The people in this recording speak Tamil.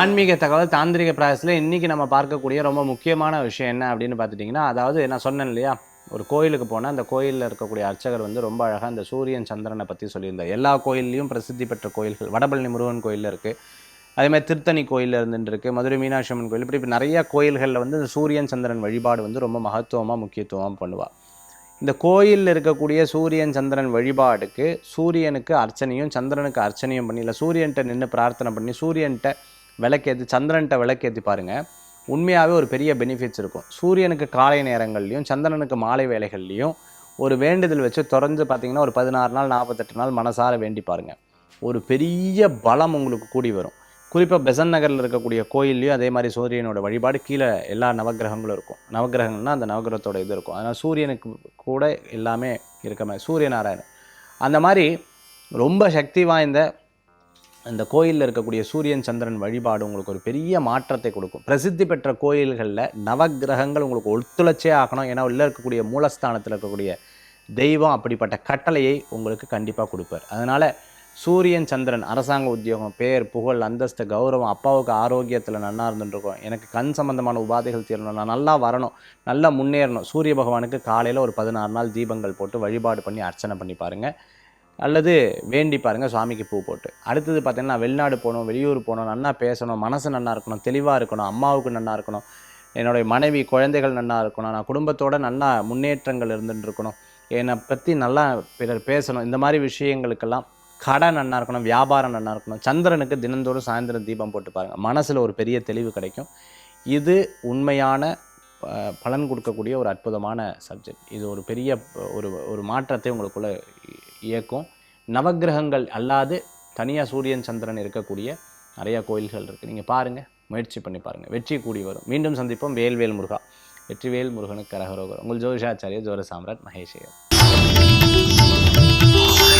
ஆன்மீக தகவல் தாந்திரிக பிராயசத்தில் இன்றைக்கி நம்ம பார்க்கக்கூடிய ரொம்ப முக்கியமான விஷயம் என்ன அப்படின்னு பார்த்துட்டிங்கன்னா அதாவது நான் சொன்னேன் இல்லையா ஒரு கோயிலுக்கு போனால் அந்த கோயிலில் இருக்கக்கூடிய அர்ச்சகர் வந்து ரொம்ப அழகாக அந்த சூரியன் சந்திரனை பற்றி சொல்லியிருந்தார். எல்லா கோயில்லையும் பிரசித்தி பெற்ற கோயில்கள் வடபழனி முருகன் கோயிலில் இருக்குது அதே மாதிரி திருத்தணி கோயிலில் இருந்துட்டு மதுரை மீனாட்சி அம்மன் கோயில் இப்படி இப்படி நிறைய கோயில்களில் வந்து இந்த சூரியன் சந்திரன் வழிபாடு வந்து ரொம்ப மகத்துவமாக முக்கியத்துவமாக பண்ணுவாள் இந்த கோயிலில் இருக்கக்கூடிய சூரியன் சந்திரன் வழிபாடுக்கு சூரியனுக்கு அர்ச்சனையும் சந்திரனுக்கு அர்ச்சனையும் பண்ணி இல்லை சூரியன்கிட்ட நின்று பிரார்த்தனை பண்ணி சூரியன்கிட்ட விளக்கேற்றி சந்திரன்கிட்ட விளக்கேற்றி பாருங்கள் உண்மையாகவே ஒரு பெரிய பெனிஃபிட்ஸ் இருக்கும். சூரியனுக்கு காலை நேரங்கள்லையும் சந்திரனுக்கு மாலை வேலைகள்லையும் ஒரு வேண்டுதல் வச்சு தொடர்ந்து பார்த்தீங்கன்னா ஒரு பதினாறு நாள் நாற்பத்தெட்டு நாள் மனசார வேண்டி பாருங்கள் ஒரு பெரிய பலம் உங்களுக்கு கூடி வரும். குறிப்பாக பெசன் நகரில் இருக்கக்கூடிய கோயில்லையும் அதே மாதிரி சூரியனோட வழிபாடு கீழே எல்லா நவகிரகங்களும் இருக்கும். நவகிரகங்கள்னால் அந்த நவக்கிரகத்தோட இது இருக்கும். அதனால் சூரியனுக்கு கூட எல்லாமே இருக்க மாதிரி சூரியநாராயணன். அந்த மாதிரி ரொம்ப சக்தி வாய்ந்த அந்த கோயிலில் இருக்கக்கூடிய சூரியன் சந்திரன் வழிபாடு உங்களுக்கு ஒரு பெரிய மாற்றத்தை கொடுக்கும். பிரசித்தி பெற்ற கோயில்களில் நவக்கிரகங்கள் உங்களுக்கு ஒத்துழைச்சே ஆகணும். ஏன்னா உள்ளே இருக்கக்கூடிய மூலஸ்தானத்தில் இருக்கக்கூடிய தெய்வம் அப்படிப்பட்ட கட்டளையை உங்களுக்கு கண்டிப்பாக கொடுப்பார். அதனால் சூரியன் சந்திரன் அரசாங்க உத்தியோகம் பேர் புகழ் அந்தஸ்து கௌரவம் அப்பாவுக்கு ஆரோக்கியத்தில் நல்லா இருந்துட்டுருக்கோம். எனக்கு கண் சம்பந்தமான உபாதைகள் தீரணும். நான் நல்லா வரணும். நல்லா முன்னேறணும். சூரிய பகவானுக்கு காலையில் ஒரு பதினாறு நாள் தீபங்கள் போட்டு வழிபாடு பண்ணி அர்ச்சனை பண்ணி பாருங்கள் அல்லது வேண்டி பாருங்கள் சுவாமிக்கு பூ போட்டு. அடுத்தது பார்த்தீங்கன்னா வெளிநாடு போகணும் வெளியூர் போகணும் நல்லா பேசணும் மனசு நல்லா இருக்கணும் தெளிவாக இருக்கணும் அம்மாவுக்கு நல்லா இருக்கணும் என்னுடைய மனைவி குழந்தைகள் நல்லா இருக்கணும் நான் குடும்பத்தோட நல்லா முன்னேற்றங்கள் இருந்துட்டு இருக்கணும். என்னை பற்றி நல்லா பிறர் பேசணும். இந்த மாதிரி விஷயங்களுக்கெல்லாம் கடை நல்லா இருக்கணும் வியாபாரம் நல்லா இருக்கணும். சந்திரனுக்கு தினந்தோறும் சாயந்தரம் தீபம் போட்டு பாருங்கள் மனசில் ஒரு பெரிய தெளிவு கிடைக்கும். இது உண்மையான பலன் கொடுக்கக்கூடிய ஒரு அற்புதமான சப்ஜெக்ட் இது ஒரு பெரிய ஒரு ஒரு மாற்றத்தை உங்களுக்குள்ளே இயக்கும். நவக்கிரகங்கள் அல்லாது தனியாக சூரியன் சந்திரன் இருக்கக்கூடிய நிறைய கோயில்கள் இருக்குது நீங்கள் பாருங்கள் முயற்சி பண்ணி பாருங்கள் வெற்றி கூடி வரும். மீண்டும் சந்திப்போம். வேல்வேல் முருகா. வெற்றிவேல் முருகனுக்கு கரகரோகர் உங்கள் ஜோதிஷாச்சாரிய ஜோர சாம்ராட் மகேஷ்